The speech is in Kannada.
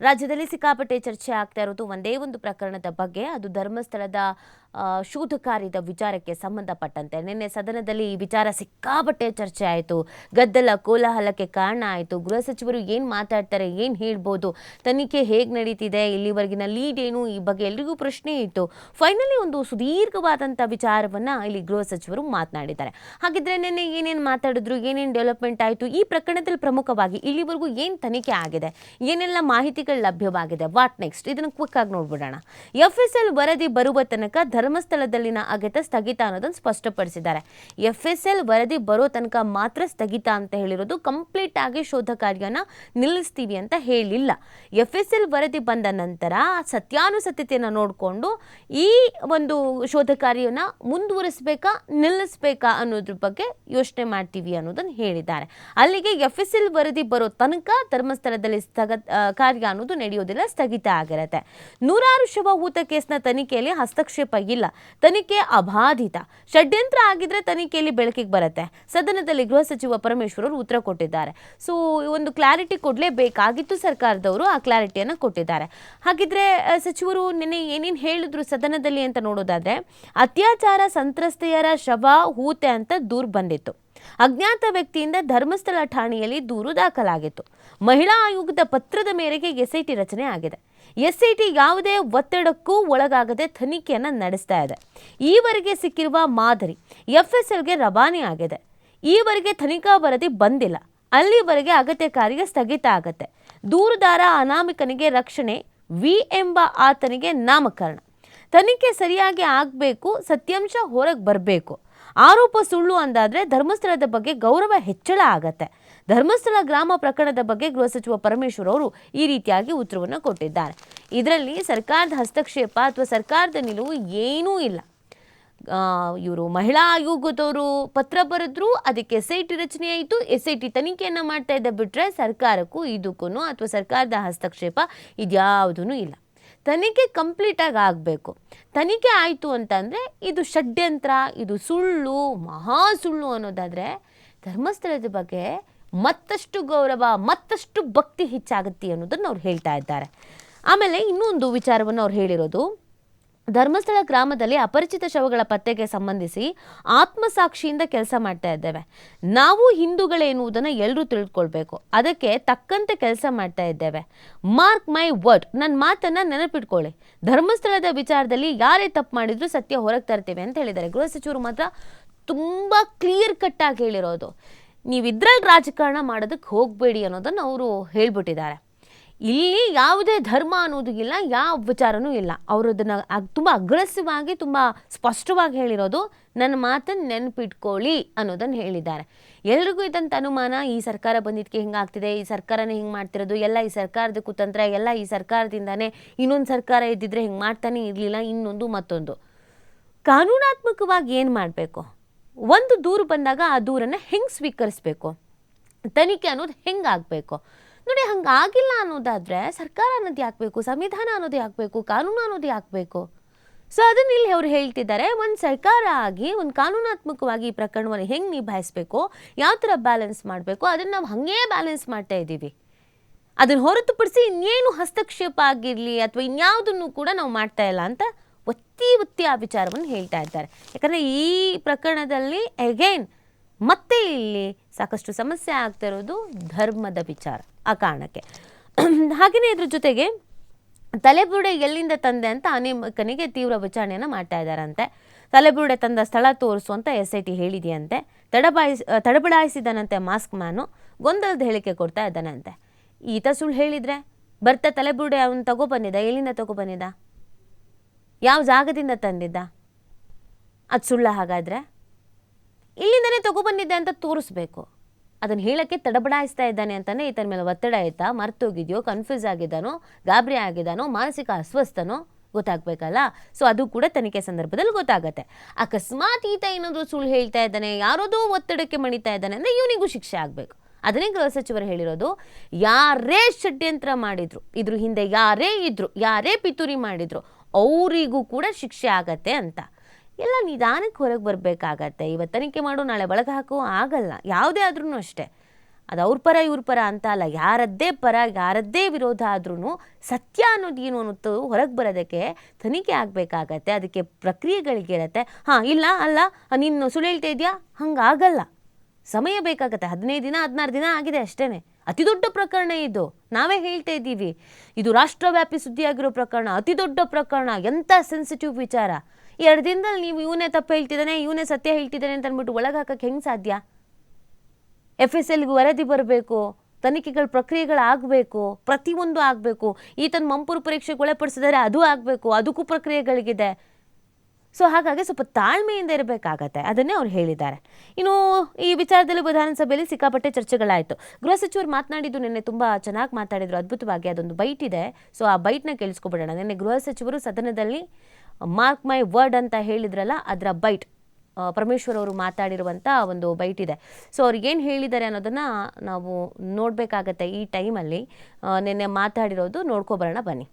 ರಾಜ್ಯದಲ್ಲಿ ಸಿಕ್ಕಾಪಟ್ಟೆ ಚರ್ಚೆ ಆಗ್ತಾ ಇರೋದು ಒಂದೇ ಒಂದು ಪ್ರಕರಣದ ಬಗ್ಗೆ. ಅದು ಧರ್ಮಸ್ಥಳದ ಶೋಧ ಕಾರ್ಯದ ವಿಚಾರಕ್ಕೆ ಸಂಬಂಧಪಟ್ಟಂತೆ ನಿನ್ನೆ ಸದನದಲ್ಲಿ ಈ ವಿಚಾರ ಸಿಕ್ಕಾಪಟ್ಟೆ ಚರ್ಚೆ ಆಯಿತು. ಗದ್ದಲ ಕೋಲಾಹಲಕ್ಕೆ ಕಾರಣ ಆಯಿತು. ಗೃಹ ಸಚಿವರು ಏನು ಮಾತಾಡ್ತಾರೆ, ಏನು ಹೇಳ್ಬೋದು, ತನಿಖೆ ಹೇಗೆ ನಡೀತಿದೆ, ಇಲ್ಲಿವರೆಗಿನ ಲೀಡ್ ಏನು, ಈ ಬಗ್ಗೆ ಎಲ್ರಿಗೂ ಪ್ರಶ್ನೆ ಇತ್ತು. ಫೈನಲಿ ಒಂದು ಸುದೀರ್ಘವಾದಂಥ ವಿಚಾರವನ್ನು ಇಲ್ಲಿ ಗೃಹ ಸಚಿವರು ಮಾತನಾಡಿದ್ದಾರೆ. ಹಾಗಿದ್ರೆ ನಿನ್ನೆ ಏನೇನು ಮಾತಾಡಿದ್ರು, ಏನೇನು ಡೆವಲಪ್ಮೆಂಟ್ ಆಯಿತು, ಈ ಪ್ರಕರಣದಲ್ಲಿ ಪ್ರಮುಖವಾಗಿ ಇಲ್ಲಿವರೆಗೂ ಏನು ತನಿಖೆ ಆಗಿದೆ, ಏನೆಲ್ಲ ಮಾಹಿತಿಗಳು ಲಭ್ಯವಾಗಿದೆ, ವಾಟ್ ನೆಕ್ಸ್ಟ್? ಇದನ್ನು ಕ್ವಿಕ್ ಆಗಿ ನೋಡ್ಬಿಡೋಣ. ಎಫ್ ಎಸ್ ಎಲ್ ವರದಿ ಬರುವ ತನಕ ಧರ್ಮಸ್ಥಳದಲ್ಲಿನ ಅಗತ್ಯ ಸ್ಥಗಿತ ಅನ್ನೋದನ್ನು ಸ್ಪಷ್ಟಪಡಿಸಿದ್ದಾರೆ. ಎಫ್ ಎಸ್ ಎಲ್ ವರದಿ ಬರೋ ತನಕ ಮಾತ್ರ ಸ್ಥಗಿತ ಅಂತ ಹೇಳಿರೋದು ಕಂಪ್ಲೀಟ್ ಆಗಿ ಶೋಧ ಕಾರ್ಯನ ನಿಲ್ಲಿಸ್ತೀವಿ ಅಂತ ಹೇಳಿಲ್ಲ. ಎಫ್ ಎಸ್ ಎಲ್ ವರದಿ ಬಂದ ನಂತರ ಸತ್ಯಾನುಸತ್ಯತೆಯನ್ನು ನೋಡಿಕೊಂಡು ಈ ಒಂದು ಶೋಧ ಕಾರ್ಯನ ಮುಂದುವರಿಸಬೇಕಾ, ನಿಲ್ಲಿಸಬೇಕಾ ಅನ್ನೋದ್ರ ಬಗ್ಗೆ ಯೋಚನೆ ಮಾಡ್ತೀವಿ ಅನ್ನೋದನ್ನು ಹೇಳಿದ್ದಾರೆ. ಅಲ್ಲಿಗೆ ಎಫ್ ಎಸ್ ಎಲ್ ವರದಿ ಬರೋ ತನಕ ಧರ್ಮಸ್ಥಳದಲ್ಲಿ ಸ್ಥಗ ಕಾರ್ಯ ಅನ್ನೋದು ನಡೆಯೋದಿಲ್ಲ, ಸ್ಥಗಿತ ಆಗಿರುತ್ತೆ. ನೂರಾರು ಶವ ಊತ ಕೇಸ್ನ ತನಿಖೆಯಲ್ಲಿ ಹಸ್ತಕ್ಷೇಪ ಇಲ್ಲ ತನಿಖೆ ಅಬಾಧಿತ. ಷಡ್ಯಂತ್ರ ಆಗಿದ್ರೆ ತನಿಖೆಯಲ್ಲಿ ಬೆಳಕಿಗೆ ಬರುತ್ತೆ. ಸದನದಲ್ಲಿ ಗೃಹ ಸಚಿವ ಪರಮೇಶ್ವರ್ ಉತ್ತರ ಕೊಟ್ಟಿದ್ದಾರೆ. ಸೊ ಒಂದು ಕ್ಲಾರಿಟಿ ಕೊಡಲೇಬೇಕಾಗಿತ್ತು ಸರ್ಕಾರದವರು, ಆ ಕ್ಲಾರಿಟಿಯನ್ನು ಕೊಟ್ಟಿದ್ದಾರೆ. ಹಾಗಿದ್ರೆ ಸಚಿವರು ನಿನ್ನೆ ಏನೇನು ಹೇಳಿದ್ರು ಸದನದಲ್ಲಿ ಅಂತ ನೋಡೋದಾದ್ರೆ, ಅತ್ಯಾಚಾರ ಸಂತ್ರಸ್ತೆಯರ ಶವ, ಹೂತೆ ಅಂತ ದೂರು ಬಂದಿತ್ತು. ಅಜ್ಞಾತ ವ್ಯಕ್ತಿಯಿಂದ ಧರ್ಮಸ್ಥಳ ಠಾಣೆಯಲ್ಲಿ ದೂರು ದಾಖಲಾಗಿತ್ತು. ಮಹಿಳಾ ಆಯೋಗದ ಪತ್ರದ ಮೇರೆಗೆ ಎಸ್ಐಟಿ ರಚನೆ ಆಗಿದೆ. ಎಸ್ಐಟಿ ಯಾವುದೇ ಒತ್ತಡಕ್ಕೂ ಒಳಗಾಗದೆ ತನಿಖೆಯನ್ನು ನಡೆಸ್ತಾ ಇದೆ. ಈವರೆಗೆ ಸಿಕ್ಕಿರುವ ಮಾದರಿ ಎಫ್ಎಸ್ಎಲ್ಗೆ ರವಾನೆ ಆಗಿದೆ. ಈವರೆಗೆ ತನಿಖಾ ವರದಿ ಬಂದಿಲ್ಲ. ಅಲ್ಲಿವರೆಗೆ ಅಗತ್ಯ ಕಾರ್ಯ ಸ್ಥಗಿತ ಆಗತ್ತೆ. ದೂರುದಾರ ಅನಾಮಿಕನಿಗೆ ರಕ್ಷಣೆ, ವಿ ಎಂಬ ಆತನಿಗೆ ನಾಮಕರಣ. ತನಿಖೆ ಸರಿಯಾಗಿ ಆಗಬೇಕು, ಸತ್ಯಾಂಶ ಹೊರಗೆ ಬರಬೇಕು. ಆರೋಪ ಸುಳ್ಳು ಅಂದಾದರೆ ಧರ್ಮಸ್ಥಳದ ಬಗ್ಗೆ ಗೌರವ ಹೆಚ್ಚಳ ಆಗತ್ತೆ. ಧರ್ಮಸ್ಥಳ ಗ್ರಾಮ ಪ್ರಕರಣದ ಬಗ್ಗೆ ಗೃಹ ಸಚಿವ ಪರಮೇಶ್ವರ್ ಅವರು ಈ ರೀತಿಯಾಗಿ ಉತ್ತರವನ್ನು ಕೊಟ್ಟಿದ್ದಾರೆ. ಇದರಲ್ಲಿ ಸರ್ಕಾರದ ಹಸ್ತಕ್ಷೇಪ ಅಥವಾ ಸರ್ಕಾರದ ನಿಲುವು ಏನೂ ಇಲ್ಲ. ಇವರು ಮಹಿಳಾ ಆಯೋಗದವರು ಪತ್ರ ಬರೆದ್ರು, ಅದಕ್ಕೆ ಎಸ್ ಐ ಟಿ ರಚನೆ ಆಯಿತು. ಎಸ್ ಐ ಟಿ ತನಿಖೆಯನ್ನು ಮಾಡ್ತಾ ಇದ್ದ ಬಿಟ್ಟರೆ ಸರ್ಕಾರಕ್ಕೂ ಇದಕ್ಕೂ ಅಥವಾ ಸರ್ಕಾರದ ಹಸ್ತಕ್ಷೇಪ ಇದ್ಯಾವುದೂ ಇಲ್ಲ. ತನಿಖೆ ಕಂಪ್ಲೀಟಾಗಿ ಆಗಬೇಕು. ತನಿಖೆ ಆಯಿತು ಅಂತಂದರೆ ಇದು ಷಡ್ಯಂತ್ರ, ಇದು ಸುಳ್ಳು, ಮಹಾ ಸುಳ್ಳು ಅನ್ನೋದಾದರೆ ಧರ್ಮಸ್ಥಳದ ಬಗ್ಗೆ ಮತ್ತಷ್ಟು ಗೌರವ, ಮತ್ತಷ್ಟು ಭಕ್ತಿ ಹೆಚ್ಚಾಗುತ್ತೆ ಅನ್ನೋದನ್ನು ಅವ್ರು ಹೇಳ್ತಾ ಇದ್ದಾರೆ. ಆಮೇಲೆ ಇನ್ನೊಂದು ವಿಚಾರವನ್ನು ಅವ್ರು ಹೇಳಿರೋದು ಧರ್ಮಸ್ಥಳ ಗ್ರಾಮದಲ್ಲಿ ಅಪರಿಚಿತ ಶವಗಳ ಪತ್ತೆಗೆ ಸಂಬಂಧಿಸಿ ಆತ್ಮಸಾಕ್ಷಿಯಿಂದ ಕೆಲಸ ಮಾಡ್ತಾ ಇದ್ದೇವೆ. ನಾವು ಹಿಂದೂಗಳೇನುವುದನ್ನು ಎಲ್ಲರೂ ತಿಳ್ಕೊಳ್ಬೇಕು. ಅದಕ್ಕೆ ತಕ್ಕಂತೆ ಕೆಲಸ ಮಾಡ್ತಾ ಇದ್ದೇವೆ. ಮಾರ್ಕ್ ಮೈ ವರ್ಡ್ ನನ್ನ ಮಾತನ್ನು ನೆನಪಿಟ್ಕೊಳ್ಳಿ. ಧರ್ಮಸ್ಥಳದ ವಿಚಾರದಲ್ಲಿ ಯಾರೇ ತಪ್ಪು ಮಾಡಿದ್ರು ಸತ್ಯ ಹೊರಗೆ ತರ್ತೇವೆ ಅಂತ ಹೇಳಿದ್ದಾರೆ. ಗೃಹ ಸಚಿವರು ಮಾತ್ರ ತುಂಬ ಕ್ಲಿಯರ್ ಕಟ್ಟಾಗಿ ಹೇಳಿರೋದು. ನೀವು ಇದ್ರಲ್ಲಿ ರಾಜಕಾರಣ ಮಾಡೋದಕ್ಕೆ ಹೋಗಬೇಡಿ ಅನ್ನೋದನ್ನು ಅವರು ಹೇಳ್ಬಿಟ್ಟಿದ್ದಾರೆ. ಇಲ್ಲಿ ಯಾವುದೇ ಧರ್ಮ ಅನ್ನೋದು ಇಲ್ಲ, ಯಾವ ವಿಚಾರನೂ ಇಲ್ಲ. ಅವರು ಅದನ್ನು ತುಂಬ ಅಗ್ರೆಸಿವ್ ಆಗಿ ತುಂಬ ಸ್ಪಷ್ಟವಾಗಿ ಹೇಳಿರೋದು, ನನ್ನ ಮಾತನ್ನು ನೆನಪಿಟ್ಕೊಳ್ಳಿ ಅನ್ನೋದನ್ನು ಹೇಳಿದ್ದಾರೆ. ಎಲ್ರಿಗೂ ಇದ್ದಂಥ ಅನುಮಾನ, ಈ ಸರ್ಕಾರ ಬಂದಿದ್ದಕ್ಕೆ ಹಿಂಗಾಗ್ತಿದೆ ಈ ಸರ್ಕಾರನೇ ಹಿಂಗೆ ಮಾಡ್ತಿರೋದು, ಎಲ್ಲ ಈ ಸರ್ಕಾರದ ಕುತಂತ್ರ, ಎಲ್ಲ ಈ ಸರ್ಕಾರದಿಂದಾನೇ ಇನ್ನೊಂದು ಸರ್ಕಾರ ಇದ್ದಿದ್ರೆ ಹಿಂಗೆ ಮಾಡ್ತಾನೆ ಇರಲಿಲ್ಲ, ಇನ್ನೊಂದು ಮತ್ತೊಂದು. ಕಾನೂನಾತ್ಮಕವಾಗಿ ಏನು ಮಾಡಬೇಕು? ಒಂದು ದೂರು ಬಂದಾಗ ಆ ದೂರನ್ನು ಹೆಂಗೆ ಸ್ವೀಕರಿಸಬೇಕು? ತನಿಖೆ ಅನ್ನೋದು ಹೆಂಗೆ ಆಗಬೇಕು? ನೋಡಿ, ಹಂಗಾಗಿಲ್ಲ ಅನ್ನೋದಾದರೆ ಸರ್ಕಾರ ಅನ್ನೋದು ಯಾಕಬೇಕು? ಸಂವಿಧಾನ ಅನ್ನೋದು ಯಾಕಬೇಕು? ಕಾನೂನು ಅನ್ನೋದು ಯಾಕಬೇಕು? ಸೊ ಅದನ್ನ ಇಲ್ಲಿ ಅವ್ರು ಹೇಳ್ತಿದ್ದಾರೆ. ಒಂದು ಸರ್ಕಾರ ಆಗಿ, ಒಂದು ಕಾನೂನಾತ್ಮಕವಾಗಿ ಈ ಪ್ರಕರಣವನ್ನು ಹೆಂಗೆ ನಿಭಾಯಿಸ್ಬೇಕು? ಯಾವ ಥರ ಬ್ಯಾಲೆನ್ಸ್ ಮಾಡಬೇಕು? ಅದನ್ನು ನಾವು ಹಾಗೇ ಬ್ಯಾಲೆನ್ಸ್ ಮಾಡ್ತಾ ಇದ್ದೀವಿ. ಅದನ್ನು ಹೊರತುಪಡಿಸಿ ಇನ್ನೇನು ಹಸ್ತಕ್ಷೇಪ ಆಗಿರಲಿ ಅಥವಾ ಇನ್ಯಾವುದನ್ನು ಕೂಡ ನಾವು ಮಾಡ್ತಾ ಇಲ್ಲ ಅಂತ ಒತ್ತಿ ಒತ್ತಿ ಆ ವಿಚಾರವನ್ನು ಹೇಳ್ತಾ ಇದ್ದಾರೆ. ಯಾಕಂದರೆ ಈ ಪ್ರಕರಣದಲ್ಲಿ ಅಗೈನ್ ಮತ್ತೆ ಇಲ್ಲಿ ಸಾಕಷ್ಟು ಸಮಸ್ಯೆ ಆಗ್ತಾ ಇರೋದು ಧರ್ಮದ ವಿಚಾರ. ಆ ಕಾರಣಕ್ಕೆ. ಹಾಗೆಯೇ ಇದ್ರ ಜೊತೆಗೆ ತಲೆಬುರುಡೆ ಎಲ್ಲಿಂದ ತಂದೆ ಅಂತ ಅನೇಕನಿಗೆ ತೀವ್ರ ವಿಚಾರಣೆಯನ್ನು ಮಾಡ್ತಾ ಇದ್ದಾರಂತೆ. ತಲೆಬುರುಡೆ ತಂದ ಸ್ಥಳ ತೋರಿಸು ಅಂತ ಎಸ್ ಐ ಟಿ ಹೇಳಿದೆಯಂತೆ. ತಡಬಾಯಿಸಿ ತಡಬಡಾಯಿಸಿದನಂತೆ ಮಾಸ್ಕ್ ಮ್ಯಾನು ಗೊಂದಲದ ಹೇಳಿಕೆ ಕೊಡ್ತಾ ಇದ್ದಾನಂತೆ. ಈತ ಸುಳ್ಳು ಹೇಳಿದರೆ ಬರ್ತಾ ತಲೆಬುರುಡೆ ಅವನು ತಗೊಬಂದಿದ್ದ ಎಲ್ಲಿಂದ ತಗೊಬಂದಿದ್ದ ಯಾವ ಜಾಗದಿಂದ ತಂದಿದ್ದ? ಅದು ಸುಳ್ಳ ಹಾಗಾದರೆ? ಇಲ್ಲಿಂದನೇ ತಗೊಬಂದಿದ್ದೆ ಅಂತ ತೋರಿಸ್ಬೇಕು. ಅದನ್ನು ಹೇಳಕ್ಕೆ ತಡಬಡಾಯಿಸ್ತಾ ಇದ್ದಾನೆ ಅಂತಾನೆ ಈತನ ಮೇಲೆ ಒತ್ತಡ ಆಯ್ತಾ? ಮರ್ತೋಗಿದೆಯೋ? ಕನ್ಫ್ಯೂಸ್ ಆಗಿದ್ದಾನೋ? ಗಾಬರಿ ಆಗಿದ್ದಾನೋ? ಮಾನಸಿಕ ಅಸ್ವಸ್ಥನೋ? ಗೊತ್ತಾಗಬೇಕಲ್ಲ? ಸೊ ಅದು ಕೂಡ ತನಿಖೆ ಸಂದರ್ಭದಲ್ಲಿ ಗೊತ್ತಾಗತ್ತೆ. ಅಕಸ್ಮಾತ್ ಈತ ಏನಾದರೂ ಸುಳ್ಳು ಹೇಳ್ತಾ ಇದ್ದಾನೆ, ಯಾರೋದೋ ಒತ್ತಡಕ್ಕೆ ಮಣಿತಾ ಇದ್ದಾನೆ ಅಂದರೆ ಇವನಿಗೂ ಶಿಕ್ಷೆ ಆಗಬೇಕು. ಅದನ್ನೇ ಗೃಹ ಸಚಿವರು ಹೇಳಿರೋದು. ಯಾರೇ ಷಡ್ಯಂತ್ರ ಮಾಡಿದ್ರು, ಇದ್ರ ಹಿಂದೆ ಯಾರೇ ಇದ್ರು, ಯಾರೇ ಪಿತೂರಿ ಮಾಡಿದ್ರು, ಅವರಿಗೂ ಕೂಡ ಶಿಕ್ಷೆ ಆಗತ್ತೆ ಅಂತ. ಎಲ್ಲ ನಿಧಾನಕ್ಕೆ ಹೊರಗೆ ಬರಬೇಕಾಗತ್ತೆ. ಇವತ್ತು ತನಿಖೆ ಮಾಡು, ನಾಳೆ ಬಳಗ ಹಾಕು, ಆಗಲ್ಲ. ಯಾವುದೇ ಆದ್ರೂ ಅಷ್ಟೇ. ಅದು ಅವ್ರ ಪರ, ಇವ್ರ ಪರ ಅಂತ ಅಲ್ಲ. ಯಾರದ್ದೇ ಪರ, ಯಾರದ್ದೇ ವಿರೋಧ ಆದ್ರೂ ಸತ್ಯ ಅನ್ನೋದು ಏನು ಅನ್ನೋದು ಹೊರಗೆ ಬರೋದಕ್ಕೆ ತನಿಖೆ ಆಗಬೇಕಾಗತ್ತೆ. ಅದಕ್ಕೆ ಪ್ರಕ್ರಿಯೆಗಳಿಗಿರತ್ತೆ ಹಾಂ, ಇಲ್ಲ, ಅಲ್ಲ, ನೀನು ಸುಳ್ಳು ಹೇಳ್ತಾ ಇದೆಯಾ ಹಂಗಾಗಲ್ಲ. ಸಮಯ ಬೇಕಾಗತ್ತೆ. ಹದಿನೈದು ದಿನ, ಹದಿನಾರು ದಿನ ಆಗಿದೆ ಅಷ್ಟೇ ಅತಿ ದೊಡ್ಡ ಪ್ರಕರಣ ಇದು. ನಾವೇ ಹೇಳ್ತಾ ಇದ್ದೀವಿ. ಇದು ರಾಷ್ಟ್ರವ್ಯಾಪಿ ಸುದ್ದಿಯಾಗಿರೋ ಪ್ರಕರಣ, ಅತಿ ದೊಡ್ಡ ಪ್ರಕರಣ, ಎಂಥ ಸೆನ್ಸಿಟಿವ್ ವಿಚಾರ. ಎರಡು ದಿನದಲ್ಲಿ ನೀವು ಇವನೇ ತಪ್ಪು ಹೇಳ್ತಿದ್ದಾನೆ, ಇವನೇ ಸತ್ಯ ಹೇಳ್ತಿದ್ದಾನೆ ಅಂತ ಅಂದ್ಬಿಟ್ಟು ಒಳಗೆ ಹಾಕಕ್ಕೆ ಹೆಂಗೆ ಸಾಧ್ಯ? ಎಫ್ ಎಸ್ ಎಲ್ಗೆ ವರದಿ ಬರಬೇಕು, ತನಿಖೆಗಳ ಪ್ರಕ್ರಿಯೆಗಳು ಆಗಬೇಕು, ಪ್ರತಿಯೊಂದು ಆಗಬೇಕು. ಈತನ ಮಂಪುರು ಪರೀಕ್ಷೆಗೆ ಒಳಪಡಿಸಿದರೆ ಅದು ಆಗಬೇಕು, ಅದಕ್ಕೂ ಪ್ರಕ್ರಿಯೆಗಳಿಗಿದೆ. ಸೊ ಹಾಗಾಗಿ ಸ್ವಲ್ಪ ತಾಳ್ಮೆಯಿಂದ ಇರಬೇಕಾಗತ್ತೆ. ಅದನ್ನೇ ಅವ್ರು ಹೇಳಿದ್ದಾರೆ. ಇನ್ನು ಈ ವಿಚಾರದಲ್ಲಿ ವಿಧಾನಸಭೆಯಲ್ಲಿ ಸಿಕ್ಕಾಪಟ್ಟೆ ಚರ್ಚೆಗಳಾಯಿತು. ಗೃಹ ಸಚಿವರು ಮಾತನಾಡಿದ್ದು ನಿನ್ನೆ ತುಂಬ ಚೆನ್ನಾಗಿ ಮಾತಾಡಿದ್ರು. ಅದ್ಭುತವಾಗಿ ಅದೊಂದು ಬೈಟ್ ಇದೆ. ಸೊ ಆ ಬೈಟ್ನ ಕೇಳಿಸ್ಕೊಬಿಡೋಣ. ನಿನ್ನೆ ಗೃಹ ಸಚಿವರು ಸದನದಲ್ಲಿ ಮಾರ್ಕ್ ಮೈ ವರ್ಡ್ ಅಂತ ಹೇಳಿದ್ರಲ್ಲ, ಅದರ ಬೈಟ್ ಪರಮೇಶ್ವರ್ ಅವರು ಮಾತಾಡಿರುವಂಥ ಒಂದು ಬೈಟ್ ಇದೆ. ಸೊ ಅವ್ರು ಏನು ಹೇಳಿದ್ದಾರೆ ಅನ್ನೋದನ್ನು ನಾವು ನೋಡಬೇಕಾಗತ್ತೆ ಈ ಟೈಮಲ್ಲಿ. ನಿನ್ನೆ ಮಾತಾಡಿರೋದು ನೋಡ್ಕೊಬರೋಣ ಬನ್ನಿ.